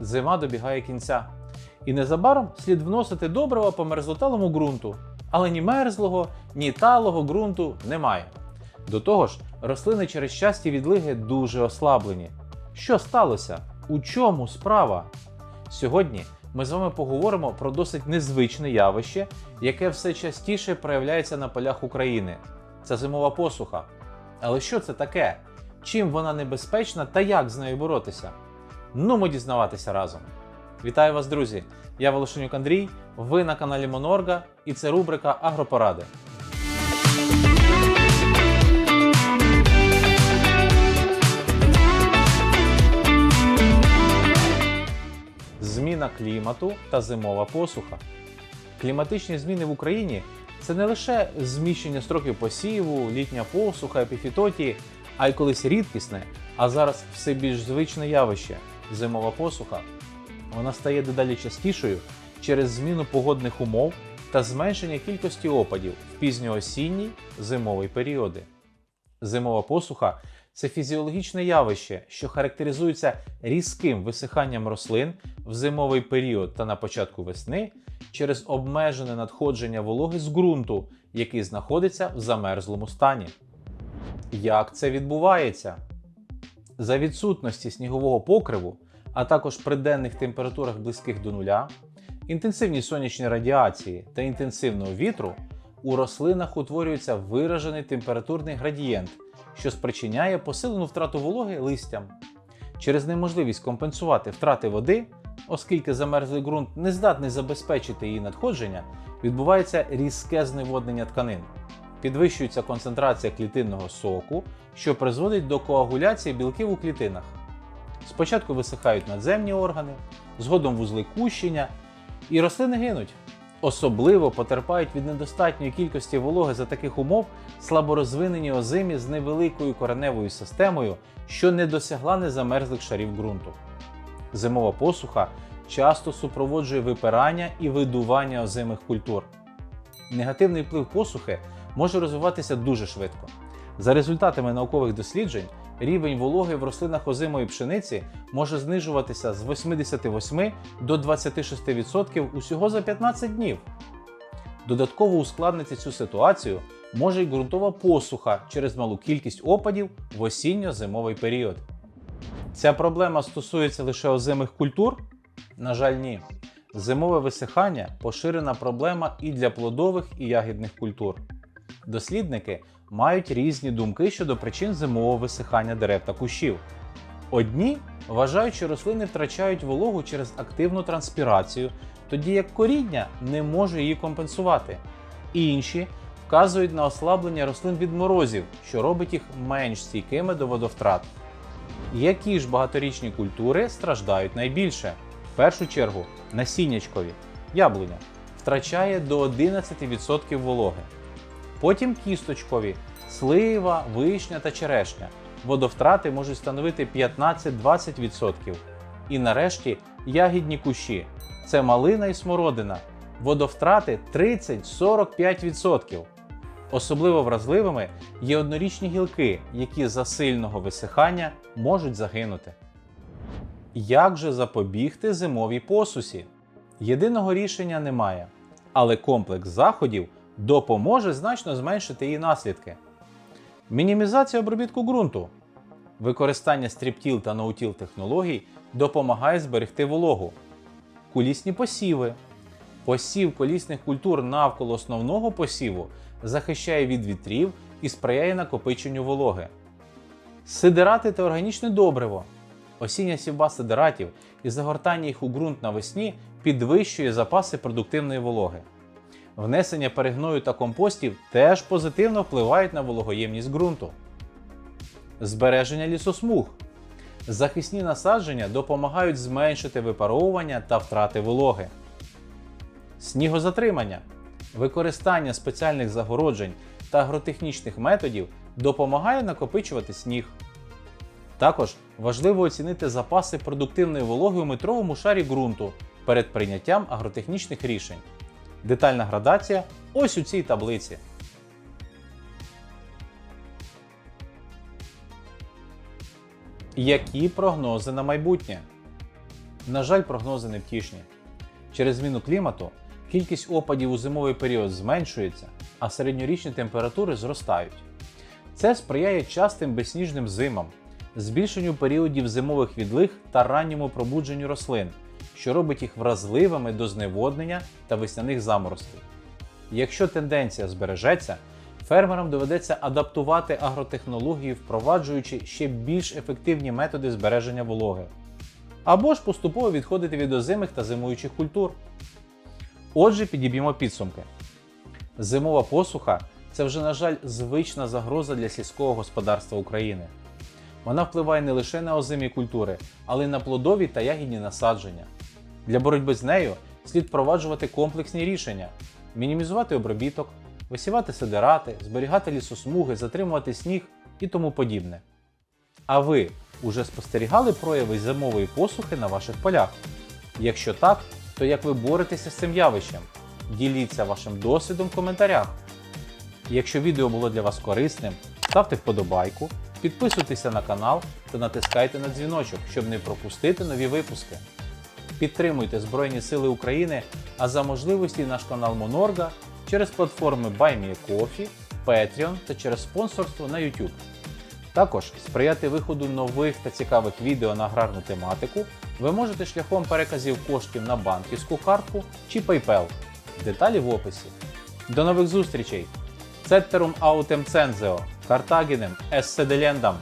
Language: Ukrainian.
зима добігає кінця. І незабаром слід вносити добрива по мерзлоталому ґрунту. Але ні мерзлого, ні талого ґрунту немає. До того ж, рослини через часті відлиги дуже ослаблені. Що сталося? У чому справа? Сьогодні ми з вами поговоримо про досить незвичне явище, яке все частіше проявляється на полях України. Це зимова посуха. Але що це таке? Чим вона небезпечна та як з нею боротися? Ну, ми дізнаватися разом. Вітаю вас, друзі! Я Волошенюк Андрій, ви на каналі Монорга і це рубрика Агропоради. Зміна клімату та зимова посуха. Кліматичні зміни в Україні це не лише зміщення строків посіву, літня посуха, епіфітотії, а й колись рідкісне, а зараз все більш звичне явище зимова посуха. Вона стає дедалі частішою через зміну погодних умов та зменшення кількості опадів в пізньоосінній зимовий періоди. Зимова посуха це фізіологічне явище, що характеризується різким висиханням рослин в зимовий період та на початку весни через обмежене надходження вологи з ґрунту, який знаходиться в замерзлому стані. Як це відбувається? За відсутності снігового покриву, а також при денних температурах близьких до нуля, інтенсивній сонячній радіації та інтенсивного вітру у рослинах утворюється виражений температурний градієнт, що спричиняє посилену втрату вологи листям. Через неможливість компенсувати втрати води, оскільки замерзлий ґрунт не здатний забезпечити її надходження, відбувається різке зневоднення тканин. Підвищується концентрація клітинного соку, що призводить до коагуляції білків у клітинах. Спочатку висихають надземні органи, згодом вузли кущення, і рослини гинуть. Особливо потерпають від недостатньої кількості вологи за таких умов слаборозвинені озимі з невеликою кореневою системою, що не досягла незамерзлих шарів ґрунту. Зимова посуха часто супроводжує випирання і видування озимих культур. Негативний вплив посухи може розвиватися дуже швидко. За результатами наукових досліджень, рівень вологи в рослинах озимої пшениці може знижуватися з 88 до 26% усього за 15 днів. Додатково ускладнити цю ситуацію може й ґрунтова посуха через малу кількість опадів в осінньо-зимовий період. Ця проблема стосується лише озимих культур? На жаль, ні. Зимове висихання поширена проблема і для плодових і ягідних культур. Дослідники мають різні думки щодо причин зимового висихання дерев та кущів. Одні вважають, що рослини втрачають вологу через активну транспірацію, тоді як коріння не може її компенсувати. Інші вказують на ослаблення рослин від морозів, що робить їх менш стійкими до водовтрат. Які ж багаторічні культури страждають найбільше? В першу чергу насіннячкові яблуня втрачає до 11% вологи. Потім кісточкові слива, вишня та черешня. Водовтрати можуть становити 15-20%. І нарешті ягідні кущі це малина і смородина. Водовтрати 30-45%. Особливо вразливими є однорічні гілки, які за сильного висихання можуть загинути. Як же запобігти зимовій посусі? Єдиного рішення немає, але комплекс заходів допоможе значно зменшити її наслідки. Мінімізація обробітку ґрунту. Використання стріптіл та ноутіл технологій допомагає зберегти вологу. Кулісні посіви. Посів колісних культур навколо основного посіву захищає від вітрів і сприяє накопиченню вологи. Сидирати та органічне добриво. Осіння сівба сидиратів і загортання їх у ґрунт навесні підвищує запаси продуктивної вологи. Внесення перегною та компостів теж позитивно впливають на вологоємність ґрунту. Збереження лісосмуг. Захисні насадження допомагають зменшити випаровування та втрати вологи. Снігозатримання. Використання спеціальних загороджень та агротехнічних методів допомагає накопичувати сніг. Також важливо оцінити запаси продуктивної вологи у метровому шарі ґрунту перед прийняттям агротехнічних рішень. Детальна градація ось у цій таблиці. Які прогнози на майбутнє? На жаль, прогнози не втішні. Через зміну клімату кількість опадів у зимовий період зменшується, а середньорічні температури зростають. Це сприяє частим безсніжним зимам, збільшенню періодів зимових відлиг та ранньому пробудженню рослин, що робить їх вразливими до зневоднення та весняних заморозків. Якщо тенденція збережеться, фермерам доведеться адаптувати агротехнології, впроваджуючи ще більш ефективні методи збереження вологи, або ж поступово відходити від озимих та зимуючих культур. Отже, підіб'ємо підсумки. Зимова посуха це вже, на жаль, звична загроза для сільського господарства України. Вона впливає не лише на озимі культури, але й на плодові та ягідні насадження. Для боротьби з нею слід впроваджувати комплексні рішення, мінімізувати обробіток, висівати сидирати, зберігати лісосмуги, затримувати сніг і тому подібне. А ви уже спостерігали прояви зимової посухи на ваших полях? Якщо так, то як ви боретеся з цим явищем? Діліться вашим досвідом в коментарях. Якщо відео було для вас корисним, ставте вподобайку, підписуйтеся на канал та натискайте на дзвіночок, щоб не пропустити нові випуски. Підтримуйте Збройні Сили України, а за можливості наш канал Монорга через платформи BuyMeACoffee, Patreon та через спонсорство на YouTube. Також сприяти виходу нових та цікавих відео на аграрну тематику ви можете шляхом переказів коштів на банківську картку чи PayPal. Деталі в описі. До нових зустрічей! Цеттерум аутем цензео, Картагінем, Есседелендам!